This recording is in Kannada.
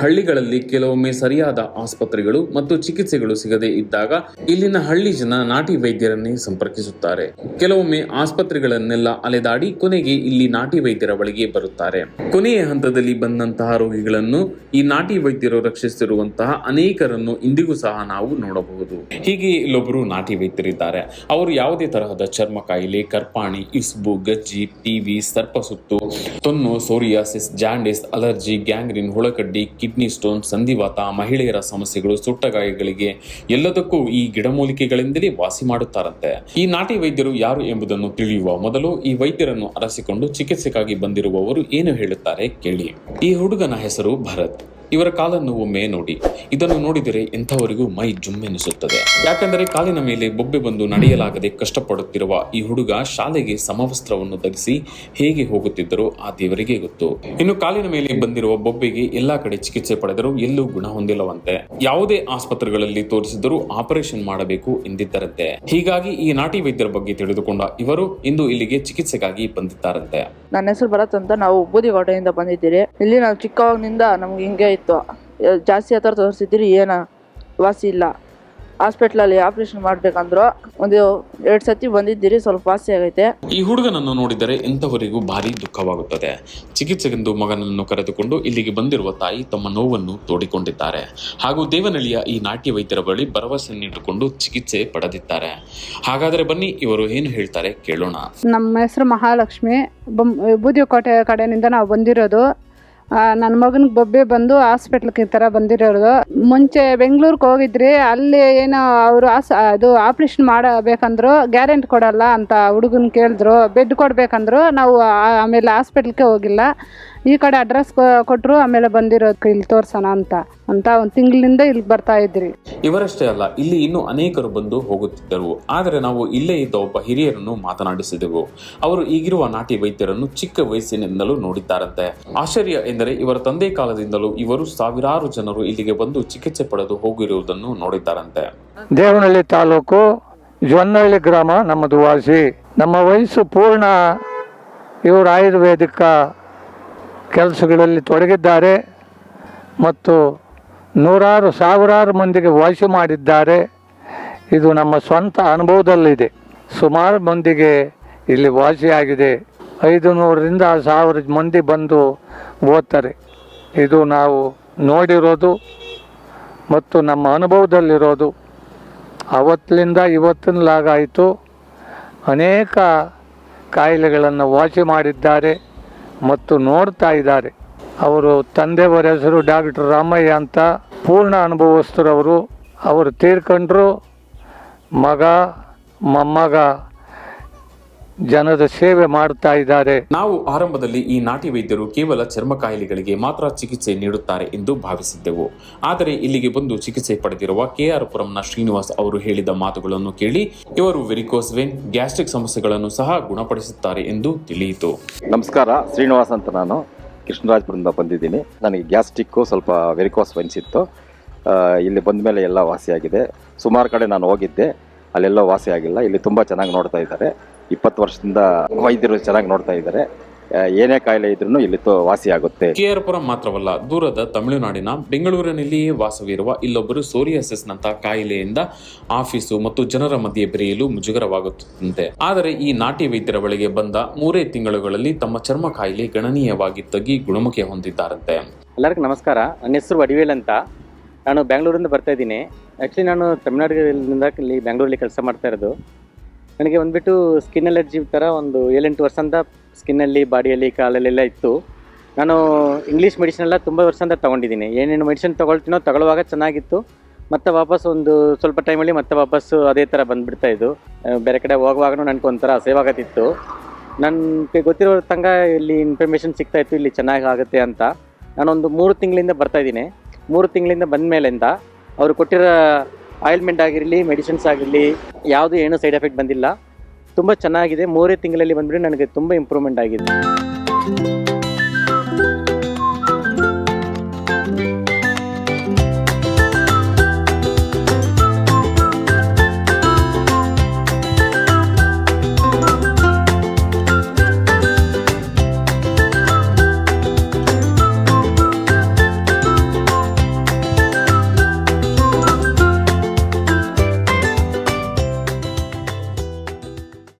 ಹಳ್ಳಿಗಳಲ್ಲಿ ಕೆಲವೊಮ್ಮೆ ಸರಿಯಾದ ಆಸ್ಪತ್ರೆಗಳು ಮತ್ತು ಚಿಕಿತ್ಸೆಗಳು ಸಿಗದೇ ಇದ್ದಾಗ ಇಲ್ಲಿನ ಹಳ್ಳಿ ಜನ ನಾಟಿ ವೈದ್ಯರನ್ನೇ ಸಂಪರ್ಕಿಸುತ್ತಾರೆ. ಕೆಲವೊಮ್ಮೆ ಆಸ್ಪತ್ರೆಗಳನ್ನೆಲ್ಲ ಅಲೆದಾಡಿ ಕೊನೆಗೆ ಇಲ್ಲಿ ನಾಟಿ ವೈದ್ಯರ ಬಳಿಗೆ ಬರುತ್ತಾರೆ. ಕೊನೆಯ ಹಂತದಲ್ಲಿ ಬಂದಂತಹ ರೋಗಿಗಳನ್ನು ಈ ನಾಟಿ ವೈದ್ಯರು ರಕ್ಷಿಸಿರುವಂತಹ ಅನೇಕರನ್ನು ಇಂದಿಗೂ ಸಹ ನಾವು ನೋಡಬಹುದು. ಹೀಗೆ ಇಲ್ಲೊಬ್ಬರು ನಾಟಿ ವೈದ್ಯರಿದ್ದಾರೆ. ಅವರು ಯಾವುದೇ ತರಹದ ಚರ್ಮ ಕಾಯಿಲೆ, ಕರ್ಪಾಣಿ, ಇಸ್ಬು, ಗಜ್ಜಿ ಟಿವಿ ಸರ್ಪಸುತ್ತು, ತೊನ್ನು, ಸೋರಿಯಾಸಿಸ್, ಜಾಂಡಿಸ್, ಅಲರ್ಜಿ, ಗ್ಯಾಂಗ್ರಿನ್ ಹುಳಕಡ್ಡಿ ಕಿಡ್ನಿ ಸ್ಟೋನ್, ಸಂಧಿವಾತ, ಮಹಿಳೆಯರ ಸಮಸ್ಯೆಗಳು, ಸುಟ್ಟಗಾಯಗಳಿಗೆ ಎಲ್ಲದಕ್ಕೂ ಈ ಗಿಡಮೂಲಿಕೆಗಳಿಂದಲೇ ವಾಸಿ ಮಾಡುತ್ತಾರಂತೆ. ಈ ನಾಟಿ ವೈದ್ಯರು ಯಾರು ಎಂಬುದನ್ನು ತಿಳಿಯುವ ಮೊದಲು ಈ ವೈದ್ಯರನ್ನು ಅರಸಿಕೊಂಡು ಚಿಕಿತ್ಸೆಗಾಗಿ ಬಂದಿರುವವರು ಏನು ಹೇಳುತ್ತಾರೆ ಕೇಳಿ. ಈ ಹುಡುಗನ ಹೆಸರು ಭರತ್. ಇವರ ಕಾಲನ್ನು ಒಮ್ಮೆ ನೋಡಿ. ಇದನ್ನು ನೋಡಿದರೆ ಎಂಥವರಿಗೂ ಮೈ ಜುಮ್ಮೆನಿಸುತ್ತದೆ. ಯಾಕೆಂದರೆ ಕಾಲಿನ ಮೇಲೆ ಬೊಬ್ಬೆ ಬಂದು ನಡೆಯಲಾಗದೆ ಕಷ್ಟಪಡುತ್ತಿರುವ ಈ ಹುಡುಗ ಶಾಲೆಗೆ ಸಮವಸ್ತ್ರವನ್ನು ಧರಿಸಿ ಹೇಗೆ ಹೋಗುತ್ತಿದ್ದರೋ ಆ ದೇವರಿಗೆ ಗೊತ್ತು. ಇನ್ನು ಕಾಲಿನ ಮೇಲೆ ಬಂದಿರುವ ಬೊಬ್ಬೆಗೆ ಎಲ್ಲಾ ಕಡೆ ಚಿಕಿತ್ಸೆ ಪಡೆದರೂ ಎಲ್ಲೂ ಗುಣ ಹೊಂದಿಲ್ಲವಂತೆ. ಯಾವುದೇ ಆಸ್ಪತ್ರೆಗಳಲ್ಲಿ ತೋರಿಸಿದರೂ ಆಪರೇಷನ್ ಮಾಡಬೇಕು ಎಂದಿದ್ದರಂತೆ. ಹೀಗಾಗಿ ಈ ನಾಟಿ ವೈದ್ಯರ ಬಗ್ಗೆ ತಿಳಿದುಕೊಂಡ ಇವರು ಇಂದು ಇಲ್ಲಿಗೆ ಚಿಕಿತ್ಸೆಗಾಗಿ ಬಂದಿದ್ದಾರಂತೆ. ನನ್ನ ಹೆಸರು ಭರತ್ ಅಂತ ನಾವು ಬೂದಿಗೋಟೆಯಿಂದ ಬಂದಿದ್ದೀರಿ. ಇಲ್ಲಿ ನಾವು ಚಿಕ್ಕವಾಗಿನಿಂದ ನಮ್ಗೆ ಹಿಂಗೆ ಇತ್ತು. ಜಾಸ್ತಿ ಹತ್ರ ತೋರಿಸಿದ್ದೀರಿ ಏನ? ವಾಸಿ ಇಲ್ಲ. ಹಾಸ್ಪಿಟ್ಲಲ್ಲಿ ಆಪರೇಷನ್ ಮಾಡ್ಬೇಕಂದ್ರು ಒಂದು ಎರಡು ಸತಿ ಬಂದಿದ್ದೀರಿ ಸ್ವಲ್ಪ ವಾಸಿ ಆಗೈತೆ. ಈ ಹುಡುಗನನ್ನು ನೋಡಿದರೆ ಇಂಥವರಿಗೂ ಭಾರಿ ದುಃಖವಾಗುತ್ತದೆ. ಚಿಕಿತ್ಸೆಗೆಂದು ಮಗನನ್ನು ಕರೆದುಕೊಂಡು ಇಲ್ಲಿಗೆ ಬಂದಿರುವ ತಾಯಿ ತಮ್ಮ ನೋವನ್ನು ತೋಡಿಕೊಂಡಿದ್ದಾರೆ. ಹಾಗೂ ದೇವನಹಳ್ಳಿಯ ಈ ನಾಟ್ಯ ವೈದ್ಯರ ಬಳಿ ಭರವಸೆ ನೀಡಿಕೊಂಡು ಚಿಕಿತ್ಸೆ ಪಡೆದಿದ್ದಾರೆ. ಹಾಗಾದರೆ ಬನ್ನಿ ಇವರು ಏನು ಹೇಳ್ತಾರೆ ಕೇಳೋಣ. ನಮ್ಮ ಹೆಸರು ಮಹಾಲಕ್ಷ್ಮಿ. ಬೊಮ್ ಬೂದಿಕೋಟೆ ಕಡೆಯಿಂದ ನಾವು ಬಂದಿರೋದು ನನ್ನ ಮಗನಿಗೆ ಬೊಬ್ಬೆ ಬಂದು ಹಾಸ್ಪಿಟ್ಲ್ಗೆ ಈ ಥರ ಬಂದಿರೋದು. ಮುಂಚೆ ಬೆಂಗಳೂರಿಗೆ ಹೋಗಿದ್ರಿ, ಅಲ್ಲಿ ಏನೋ ಅವರು ಆಸ್, ಅದು ಆಪ್ರೇಷನ್ ಮಾಡಬೇಕಂದ್ರು ಗ್ಯಾರಂಟಿ ಕೊಡಲ್ಲ ಅಂತ ಹುಡುಗನ ಕೇಳಿದ್ರು ಬೆಡ್ ಕೊಡಬೇಕಂದ್ರು, ನಾವು ಆಮೇಲೆ ಹಾಸ್ಪಿಟ್ಲ್ಗೆ ಹೋಗಿಲ್ಲ. ಈ ಕಡೆ ಅಡ್ರೆಸ್ ಕೊಟ್ಟರು ಆಮೇಲೆ ಬಂದಿರೋದಕ್ಕೆ ಇಲ್ಲಿ ತೋರ್ಸೋಣ ಅಂತ ಅಂತ ಒಂದು ತಿಂಗಳಿಂದ ಇಲ್ಲಿ ಬರ್ತಾ ಇದ್ರಿ ಇವರಷ್ಟೇ ಅಲ್ಲ ಇಲ್ಲಿ ಇನ್ನೂ ಅನೇಕರು ಬಂದು ಹೋಗುತ್ತಿದ್ದರು. ಆದರೆ ನಾವು ಇಲ್ಲೇ ಇದ್ದ ಒಬ್ಬ ಹಿರಿಯರನ್ನು ಮಾತನಾಡಿಸಿದೆವು. ಅವರು ಈಗಿರುವ ನಾಟಿ ವೈದ್ಯರನ್ನು ಚಿಕ್ಕ ವಯಸ್ಸಿನಿಂದಲೂ ನೋಡಿದ್ದಾರಂತೆ. ಆಶ್ಚರ್ಯ ಎಂದರೆ ಇವರ ತಂದೆ ಕಾಲದಿಂದಲೂ ಇವರು ಸಾವಿರಾರು ಜನರು ಇಲ್ಲಿಗೆ ಬಂದು ಚಿಕಿತ್ಸೆ ಪಡೆದು ಹೋಗಿರುವುದನ್ನು ನೋಡಿದ್ದಾರಂತೆ. ದೇವನಹಳ್ಳಿ ತಾಲೂಕು ಜೊನ್ನಹಳ್ಳಿ ಗ್ರಾಮ ನಮ್ಮದು ವಾಸಿ. ನಮ್ಮ ವಯಸ್ಸು ಪೂರ್ಣ ಇವರು ಆಯುರ್ವೇದಿಕ ಕೆಲಸಗಳಲ್ಲಿ ತೊಡಗಿದ್ದಾರೆ ಮತ್ತು ನೂರಾರು, ಸಾವಿರಾರು ಮಂದಿಗೆ ವಾಸಿ ಮಾಡಿದ್ದಾರೆ. ಇದು ನಮ್ಮ ಸ್ವಂತ ಅನುಭವದಲ್ಲಿದೆ. ಸುಮಾರು ಮಂದಿಗೆ ಇಲ್ಲಿ ವಾಸಿಯಾಗಿದೆ. ಐದು ನೂರರಿಂದ ಸಾವಿರ ಮಂದಿ ಬಂದು ಓದ್ತಾರೆ. ಇದು ನಾವು ನೋಡಿರೋದು ಮತ್ತು ನಮ್ಮ ಅನುಭವದಲ್ಲಿರೋದು. ಅವತ್ತಿನಿಂದ ಇವತ್ತಿನಲಾಗಾಯಿತು ಅನೇಕ ಕಾಯಿಲೆಗಳನ್ನು ವಾಸಿ ಮಾಡಿದ್ದಾರೆ. ಮತ್ತು ನೋಡ್ತಾ ಇದ್ದಾರೆ. ಅವರು ತಂದೆಯವರ ಹೆಸರು ಡಾಕ್ಟರ್ ರಾಮಯ್ಯ ಅಂತ ಪೂರ್ಣ ಅನುಭವಸ್ಥರವರು ಅವರು ತೀರ್ಕೊಂಡ್ರು ಮಗ, ಮೊಮ್ಮಗ. ಜನದ ಸೇವೆ ಮಾಡ್ತಾ ಇದ್ದಾರೆ. ನಾವು ಆರಂಭದಲ್ಲಿ ಈ ನಾಟಿ ವೈದ್ಯರು ಕೇವಲ ಚರ್ಮ ಕಾಯಿಲೆಗಳಿಗೆ ಮಾತ್ರ ಚಿಕಿತ್ಸೆ ನೀಡುತ್ತಾರೆ ಎಂದು ಭಾವಿಸಿದ್ದೆವು. ಆದರೆ ಇಲ್ಲಿಗೆ ಬಂದು ಚಿಕಿತ್ಸೆ ಪಡೆದಿರುವ ಕೆಆರ್ ಪುರಂನ ಶ್ರೀನಿವಾಸ್ ಅವರು ಹೇಳಿದ ಮಾತುಗಳನ್ನು ಕೇಳಿ ಇವರು ವೆರಿಕೋಸ್ ವೆನ್ ಗ್ಯಾಸ್ಟ್ರಿಕ್ ಸಮಸ್ಯೆಗಳನ್ನು ಸಹ ಗುಣಪಡಿಸುತ್ತಾರೆ ಎಂದು ತಿಳಿಯಿತು. ನಮಸ್ಕಾರ ಶ್ರೀನಿವಾಸ್ ಅಂತ ನಾನು. ಕೃಷ್ಣರಾಜಪುರದಿಂದ ಬಂದಿದ್ದೀನಿ. ನನಗೆ ಗ್ಯಾಸ್ಟ್ರಿಕ್ಕು ಸ್ವಲ್ಪ ವೆರಿಕೋಸ್ ವೆನ್ಸ್ ಇತ್ತು. ಇಲ್ಲಿ ಬಂದ ಮೇಲೆ ಎಲ್ಲ ವಾಸಿಯಾಗಿದೆ. ಸುಮಾರು ಕಡೆ ನಾನು ಹೋಗಿದ್ದೆ. ಅಲ್ಲೆಲ್ಲ ವಾಸಿಯಾಗಿಲ್ಲ. ಇಲ್ಲಿ ತುಂಬ ಚೆನ್ನಾಗಿ ನೋಡ್ತಾ ಇದ್ದಾರೆ. ಇಪ್ಪತ್ತು ವರ್ಷದಿಂದ ವೈದ್ಯರು ಚೆನ್ನಾಗಿ ನೋಡ್ತಾ ಇದ್ದಾರೆ. ಏನೇ ಕಾಯಿಲೆ ಇದ್ರೂ ಇಲ್ಲಿ ವಾಸಿ ಆಗುತ್ತೆ. ಕೆಆರ್ ಪುರಂ ಮಾತ್ರವಲ್ಲ ದೂರದ ತಮಿಳುನಾಡಿನ ಬೆಂಗಳೂರಿನಲ್ಲಿಯೇ ವಾಸವಿರುವ ಇಲ್ಲೊಬ್ಬರು ಸೋರಿಯಾಸಿಸ್ನಂತ ಕಾಯಿಲೆಯಿಂದ ಆಫೀಸು ಮತ್ತು ಜನರ ಮಧ್ಯೆ ಬೆರೆಯಲು ಮುಜುಗರವಾಗುತ್ತಂತೆ ಆದರೆ ಈ ನಾಟಿ ವೈದ್ಯರ ಬಳಿಗೆ ಬಂದ ಮೂರೇ ತಿಂಗಳುಗಳಲ್ಲಿ ತಮ್ಮ ಚರ್ಮ ಕಾಯಿಲೆ ಗಣನೀಯವಾಗಿ ತಗ್ಗಿ ಗುಣಮುಖ ಹೊಂದಿದ್ದಾರಂತೆ. ಎಲ್ಲರಿಗೂ ನಮಸ್ಕಾರ. ನನ್ನ ಹೆಸರು ವಡಿವೇಲ್ ಅಂತ. ನಾನು ಬೆಂಗಳೂರಿಂದ ಬರ್ತಾ ಇದ್ದೀನಿ. ಆಕ್ಚುಲಿ ನಾನು ತಮಿಳ್ನಾಡಿನಿಂದ ಇಲ್ಲಿ ಬೆಂಗಳೂರಲ್ಲಿ ಕೆಲಸ ಮಾಡ್ತಾ ಇರೋದು. ನನಗೆ ಬಂದುಬಿಟ್ಟು ಸ್ಕಿನ್ ಅಲರ್ಜಿ ಥರ ಒಂದು ಏಳೆಂಟು ವರ್ಷದಿಂದ ಸ್ಕಿನ್ನಲ್ಲಿ ಬಾಡಿಯಲ್ಲಿ ಕಾಲಲ್ಲೆಲ್ಲ ಇತ್ತು. ನಾನು ಇಂಗ್ಲೀಷ್ ಮೆಡಿಸಿನ್ ಎಲ್ಲ ತುಂಬ ವರ್ಷದಿಂದ ತೊಗೊಂಡಿದ್ದೀನಿ. ಏನೇನು ಮೆಡಿಸಿನ್ ತೊಗೊಳ್ತೀನೋ ತಗೊಳ್ಳುವಾಗ ಚೆನ್ನಾಗಿತ್ತು. ಮತ್ತೆ ವಾಪಸ್ ಒಂದು ಸ್ವಲ್ಪ ಟೈಮಲ್ಲಿ ಮತ್ತೆ ವಾಪಸ್ಸು ಅದೇ ಥರ ಬಂದುಬಿಡ್ತಾ ಇದ್ದು. ಬೇರೆ ಕಡೆ ಹೋಗುವಾಗೂ ನನಗೆ ಒಂಥರ ಸೇವಾಗತ್ತಿತ್ತು ನನಗೆ ಗೊತ್ತಿರೋ ತಂಗ ಇಲ್ಲಿ ಇನ್ಫಾರ್ಮೇಷನ್ ಸಿಗ್ತಾ ಇತ್ತು, ಇಲ್ಲಿ ಚೆನ್ನಾಗಿ ಆಗುತ್ತೆ ಅಂತ. ನಾನೊಂದು ಮೂರು ತಿಂಗಳಿಂದ ಬರ್ತಾ ಇದ್ದೀನಿ. ಮೂರು ತಿಂಗಳಿಂದ ಬಂದ ಮೇಲಿಂದ ಅವರು ಕೊಟ್ಟಿರೋ ಆಯಿಲ್ಮೆಂಟ್ ಆಗಿರಲಿ ಮೆಡಿಸಿನ್ಸ್ ಆಗಿರಲಿ, ಯಾವುದು ಏನೂ ಸೈಡ್ ಎಫೆಕ್ಟ್ ಬಂದಿಲ್ಲ. ತುಂಬ ಚೆನ್ನಾಗಿದೆ. ಮೂರೇ ತಿಂಗಳಲ್ಲಿ ಬಂದ್ಬಿಟ್ಟು ನನಗೆ ತುಂಬ ಇಂಪ್ರೂವ್ಮೆಂಟ್ ಆಗಿದೆ.